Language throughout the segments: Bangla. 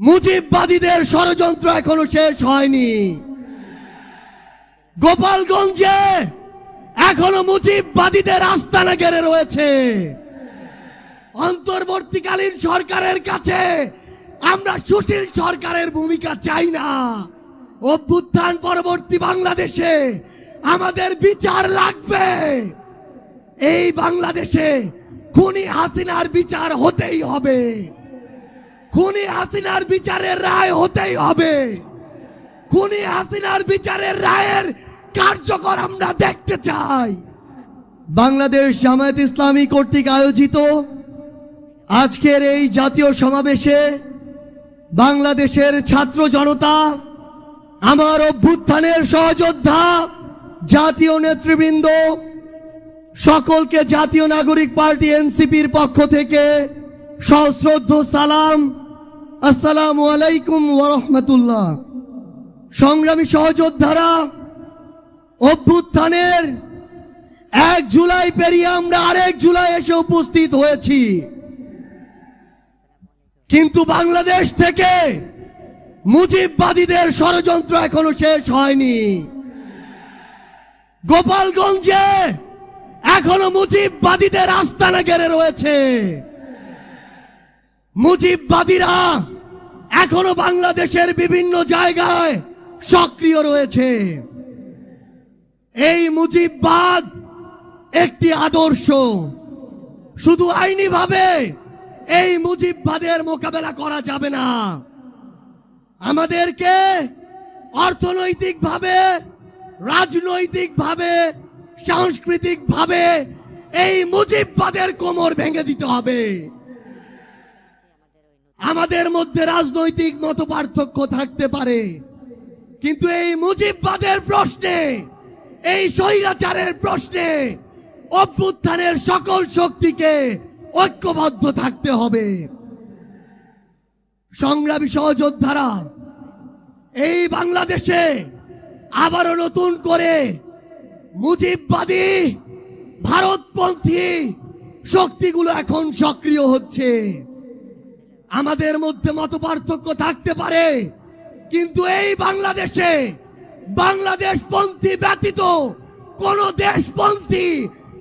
মুজিববাদীদের ষড়যন্ত্র এখনও শেষ হয়নি। গোপালগঞ্জে এখনও মুজিববাদীদের আস্তানা গেড়ে রয়েছে। অন্তর্বর্তীকালীন সরকারের কাছে আমরা সুশীল সরকারের ভূমিকা চাই না। অভ্যুত্থান পরবর্তী বাংলাদেশে আমাদের বিচার লাগবে। এই বাংলাদেশে খুনি হাসিনার বিচার হতেই হবে। খুনি হাসিনার বিচারের রায় হতেই হবে। খুনি হাসিনার বিচারের রায়ের কার্যকর আমরা দেখতে চাই। বাংলাদেশ জামায়াত ইসলামী কর্তৃক আয়োজিত আজকের এই জাতীয় সমাবেশে বাংলাদেশের ছাত্র জনতা, আমার অভ্যুত্থানের সহযোদ্ধা, জাতীয় নেতৃবৃন্দ, সকলকে জাতীয় নাগরিক পার্টি এনসিপির পক্ষ থেকে সশ্রদ্ধ সালাম আসসালামু আলাইকুম ওরহমতুল্লাহ সংগ্রামী সহযোদ্ধারা, অভ্যুত্থানের এক জুলাই পেরিয়ে আমরা আরেক জুলাই এসে উপস্থিত হয়েছি। কিন্তু বাংলাদেশ থেকে মুজিববাদীদের ষড়যন্ত্র এখনও শেষ হয়নি। গোপালগঞ্জে এখনও মুজিববাদীদের আস্তানা গেড়ে রয়েছে। মুজিববাদীরা এখনও বাংলাদেশের বিভিন্ন জায়গায় সক্রিয় রয়েছে। এই মুজিববাদ একটি আদর্শ। শুধু আইনিভাবে এই মুজিববাদের মোকাবেলা করা যাবে না। আমাদেরকে অর্থনৈতিকভাবে, রাজনৈতিকভাবে, সাংস্কৃতিকভাবে এই মুজিববাদের কোমর ভেঙে দিতে হবে। আমাদের মধ্যে রাজনৈতিক মত পার্থক্য থাকতে পারে। কিন্তু এই মুজিববাদের প্রশ্নে, এই স্বৈরাচারের প্রশ্নে অভ্যুত্থানের সকল শক্তিকে ঐক্যবদ্ধ থাকতে হবে। সংগ্রামী সহযোদ্ধারা, এই বাংলাদেশে আবারও নতুন করে মুজিববাদী ভারতপন্থী শক্তিগুলো এখন সক্রিয় হচ্ছে। আমাদের মধ্যে মত পার্থক্য থাকতে পারে। কিন্তু এই বাংলাদেশে বাংলাদেশ পন্থী ব্যতীত কোন দেশপন্থী,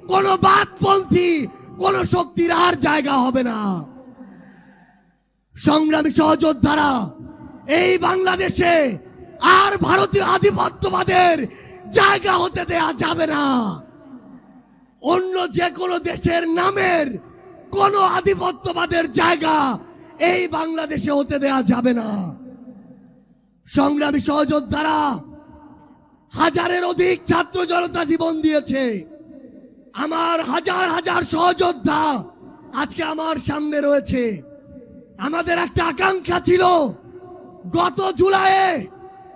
কোন বাদপন্থী, কোন শক্তির আর জায়গা হবে না। সংগ্রামী সহযোদ্ধারা, এই বাংলাদেশে আর ভারতীয় আধিপত্যবাদের জায়গা হতে দেয়া যাবে না। অন্য যে কোনো দেশের নামের কোন আধিপত্যবাদের জায়গা এই বাংলাদেশে হতে দেয়া যাবে না। সংগ্রামী সহযোদ্ধারা হাজারের অধিক ছাত্র জনতা জীবন দিয়েছে। আমার হাজার হাজার সহযোদ্ধা আজকে আমার সামনে রয়েছে। আমাদের একটা আকাঙ্ক্ষা ছিল, গত জুলাইয়ে,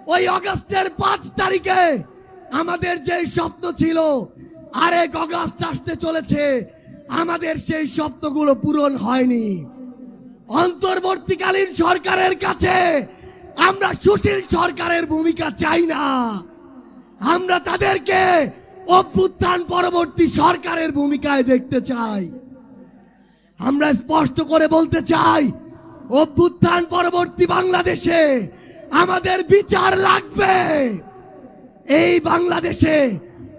ওই অগস্টের পাঁচ তারিখে আমাদের যে স্বপ্ন ছিল, আরেক অগস্ট আসতে চলেছে। আমাদের সেই স্বপ্নগুলো পূরণ হয়নি। অন্তর্বর্তীকালীন সরকারের কাছে আমরা সুশীল সরকারের ভূমিকা চাই না। আমরা তাদেরকে অভ্যুত্থান পরবর্তী সরকারের ভূমিকায় দেখতে চাই। আমরা স্পষ্ট করে বলতে চাই, অভ্যুত্থান পরবর্তী বাংলাদেশে আমাদের বিচার লাগবে। এই বাংলাদেশে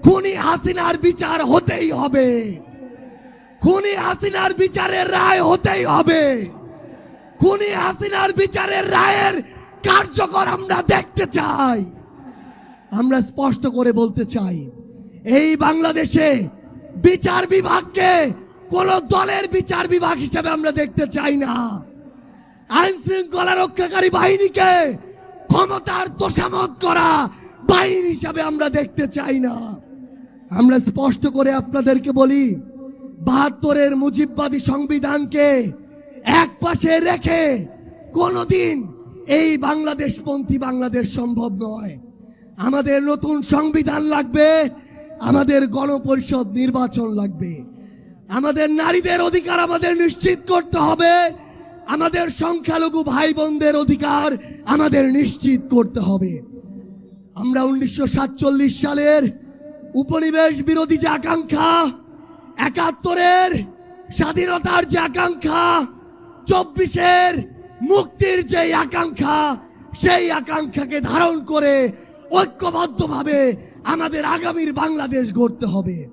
খুনি হাসিনার বিচার হতেই হবে। খুনি হাসিনার বিচারের রায় হতেই হবে। খুনি হাসিনার বিচারের রায়ের কার্যকর আমরা দেখতে চাই। আমরা স্পষ্ট করে বলতে চাই, এই বাংলাদেশে বিচার বিভাগকে কোন দলের বিচার বিভাগ হিসেবে আমরা দেখতে চাই না। আইন শৃঙ্খলা রক্ষাকারী বাহিনীকে ক্ষমতার তোষামত করা বাহিনী হিসাবে আমরা দেখতে চাই না। আমরা স্পষ্ট করে আপনাদেরকে বলি, বাহাত্তরের মুজিববাদী সংবিধানকে এক পাশে রেখে কোনোদিন এই বাংলাদেশপন্থী বাংলাদেশ সম্ভব নয়। আমাদের নতুন সংবিধান লাগবে, আমাদের গণপরিষদ নির্বাচন লাগবে। আমাদের নারীদের অধিকার আমাদের নিশ্চিত করতে হবে, আমাদের সংখ্যালঘু ভাই বোনদের অধিকার আমাদের নিশ্চিত করতে হবে। আমরা উনিশশো সাতচল্লিশ সালের উপনিবেশ বিরোধী যে আকাঙ্ক্ষা, একাত্তরের স্বাধীনতার যে আকাঙ্ক্ষা চব্বিশের মুক্তির যে আকাঙ্ক্ষা, সেই আকাঙ্ক্ষাকে ধারণ করে ঐক্যবদ্ধভাবে আমাদের আগামীর বাংলাদেশ গড়তে হবে।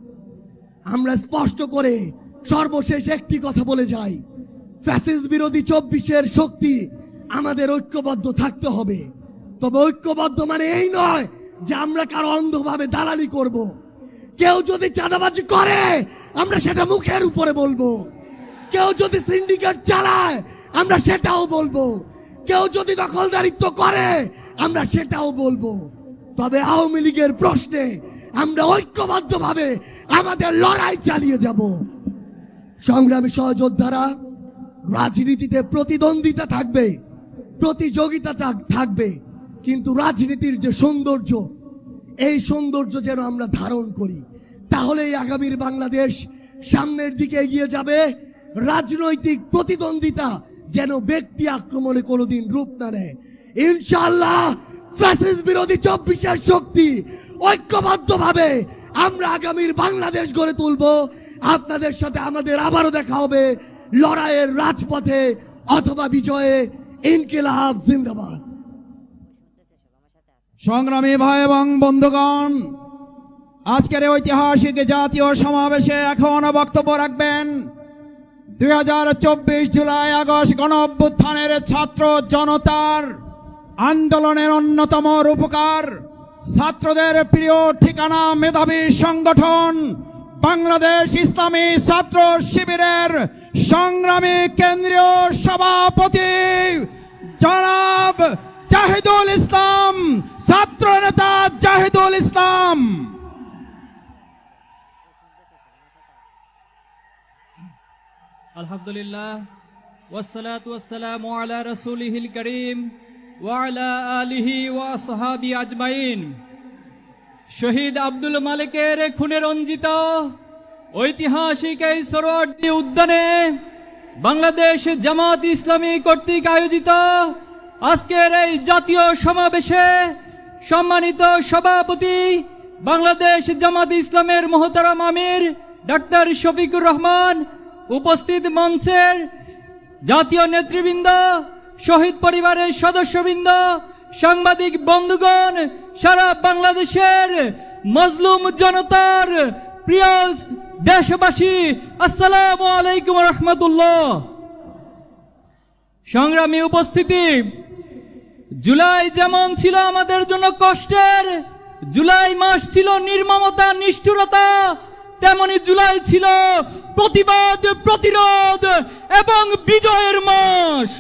আমরা স্পষ্ট করে সর্বশেষ একটি কথা বলে যাই। ফ্যাসিস বিরোধী চব্বিশের শক্তি আমাদের ঐক্যবদ্ধ থাকতে হবে। তবে ঐক্যবদ্ধ মানে এই নয় যে আমরা কারও অন্ধভাবে দালালি করব। কেউ যদি চাঁদাবাজি করে, আমরা সেটা মুখের উপরে বলব। কেউ যদি সিন্ডিকেট চালায়, আমরা সেটাও বলব। কেউ যদি দখলদারিত্ব করে, আমরা সেটাও বলব। তবে আওয়ামী লীগের প্রশ্নে আমরা ঐক্যবদ্ধভাবে আমাদের লড়াই চালিয়ে যাব। সংগ্রামী সহযোদ্ধারা, রাজনীতিতে প্রতিদ্বন্দ্বিতা থাকবে, প্রতিযোগিতা থাক- থাকবে, কিন্তু রাজনীতির যে সৌন্দর্য, এই সৌন্দর্য যেন আমরা ধারণ করি। তাহলেই আগামীর বাংলাদেশ সামনের দিকে এগিয়ে যাবে। রাজনৈতিক প্রতিদ্বন্দ্বিতা যেন ব্যক্তি আক্রমণে কোনোদিন রূপ না নেয়। ইনশাআল্লাহ ফ্যাসিস বিরোধী চব্বিশের শক্তি ঐক্যবদ্ধভাবে আমরা আগামীর বাংলাদেশ গড়ে তুলব। আপনাদের সাথে আমাদের আবারও দেখা হবে লড়াইয়ের রাজপথে অথবা বিজয়ে। ইনকিলাব, জিন্দাবাদ। সংগ্রামী ভাই এবং বন্ধুগণ, আজকের ঐতিহাসিক জাতীয় সমাবেশে এখন বক্তব্য রাখবেন দু হাজার চব্বিশ জুলাই আগস্ট গণ অভ্যুত্থানের ছাত্র জনতার আন্দোলনের অন্যতম রূপকার, ছাত্রদের প্রিয় ঠিকানা মেধাবী সংগঠন বাংলাদেশ ইসলামী ছাত্র শিবিরের সংগ্রামী কেন্দ্রীয় সভাপতি জনাব জাহিদুল ইসলাম ছাত্র নেতা জাহিদুল ইসলাম। আলহামদুলিল্লাহ। ওয়াসসালাত ওয়াসসালাম আলা রাসূলিহিল করিম ওয়া আলা আলিহি ওয়া আসহাবি আজমাইন। শহীদ আব্দুল মালিকের খুনে রঞ্জিত ঐতিহাসিক এই সরোয়ার্দী উদ্যানে বাংলাদেশ জামাত ইসলামী কর্তৃক আয়োজিত আজকের এই জাতীয় সমাবেশে সম্মানিত সভাপতি বাংলাদেশ জামাত ইসলামের মোহতারাম আমির ডাক্তার শফিকুর রহমান উপস্থিত মঞ্চের জাতীয় নেতৃবৃন্দ, শহীদ পরিবারের সদস্যবৃন্দ, সাংবাদিক বন্ধুগণ, সারা বাংলাদেশের মজলুম জনতার প্রিয় দেশবাসী, আসসালামু আলাইকুম রহমতুল্লাহ। সংগ্রামী উপস্থিতি, জুলাই যেমন ছিল আমাদের জন্য কষ্টের, জুলাই মাস ছিল নির্মমতা, নিষ্ঠুরতা তেমনি জুলাই ছিল প্রতিবাদ প্রতিরোধ এবং বিজয়ের মাস।